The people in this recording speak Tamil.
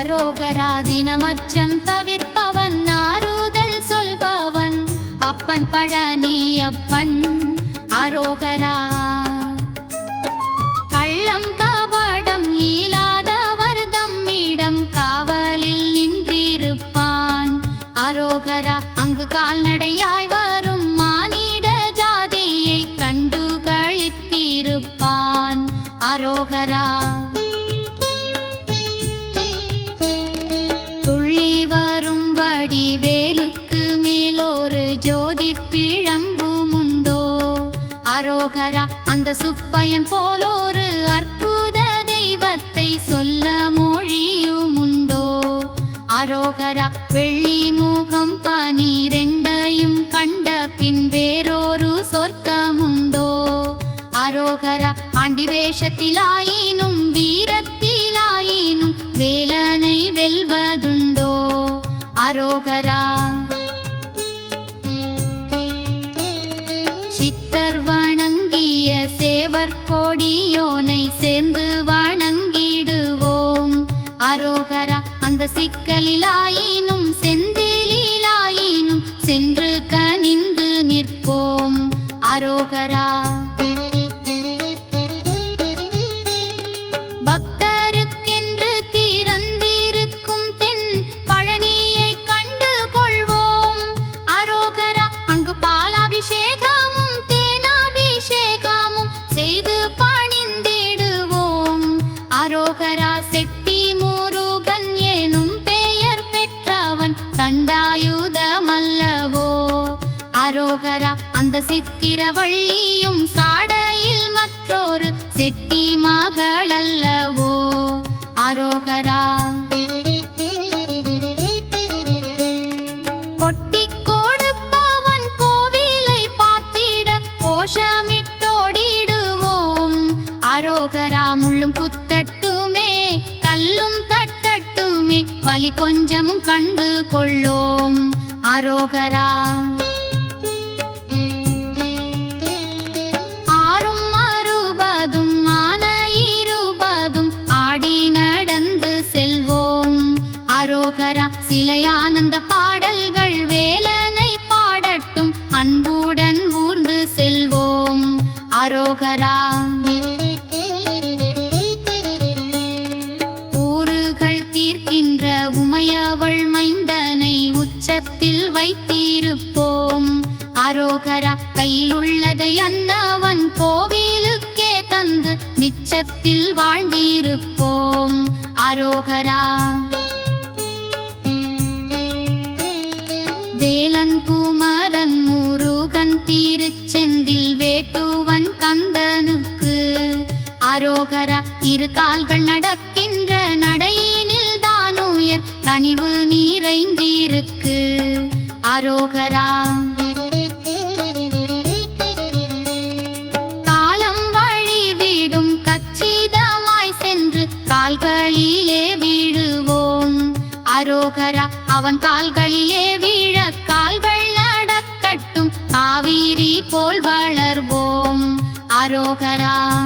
அரோகராதினமச்சம் தவிர்ப்பவன் ஆறுதல் சொல்பவன். அப்பன் பழனி அப்பன் அரோகரா. கள்ளம் கபடம் இயலாதவர் தம்மிடம் காவலில் நின்றிருப்பான். அரோகரா அங்கு கால்நடையாய் ஜோதி பிழம்பும் உண்டோ அரோகரா அந்த சுப்பையன் போலோரு அற்புத தெய்வத்தை சொல்ல மொழியும் உண்டோ அரோகரா வெள்ளி முகம் பனிரெண்டையும் கண்ட பின் வேறொரு சொர்க்கமுண்டோ? அரோகரா ஆண்டி வேஷத்திலாயினும் வீரத்திலாயினும் வேலனை வெல்வதுண்டோ? அரோகரா சித்தர் வணங்கிய சேவர் கொடியோனை சேர்ந்து வணங்கிடுவோம். அரோகரா அந்த சிக்கலிலாயினும் செந்திலாயினும் சென்று கனிந்து நிற்போம். அரோகரா. தண்டாயுதமல்லவோ? அரோகரா அந்த சித்திரவள்ளியும் சாடையில் மற்றொரு செட்டி மகள் அல்லவோ அரோகரா. கொட்டி கொடுப்பவன் கோவிலை பார்த்திட கோஷமிட்டோடிடுவோம். அரோகரா முள்ளும் குத்தட்டு தட்டட்டுமே கொஞ்சம் கண்டு கொள்ளோம் அரோகரா. ஆறும் அறுபதும் ஆன இருபதும் ஆடி நடந்து செல்வோம். அரோகரா சிலை பாடல்கள் வேலனை பாடட்டும். அன்புடன் ஊர்ந்து செல்வோம். அரோகரா. உச்சத்தில் வைத்திருப்போம். அரோகரா கையுள்ளதை அண்ணாவன் கோவிலுக்கே தந்து மிச்சத்தில் வாழ்ந்திருப்போம். அரோகரா. வேலன் குமரன் முருகன் திருச்செந்தில் வேட்டுவன் கந்தனுக்கு. அரோகரா இரு கால்கள் நடக்கின்ற நடையினில் ஆயர் கனிவு நீரைந்திருக்கு. அரோகரா. காலம் வழி விடும் கச்சிதமாய் சென்று கால்களிலே வீழுவோம். அரோகரா அவன் கால்களிலே வீழ கால்கள் நடக்கட்டும். காவிரி போல் வளர்வோம். அரோகரா.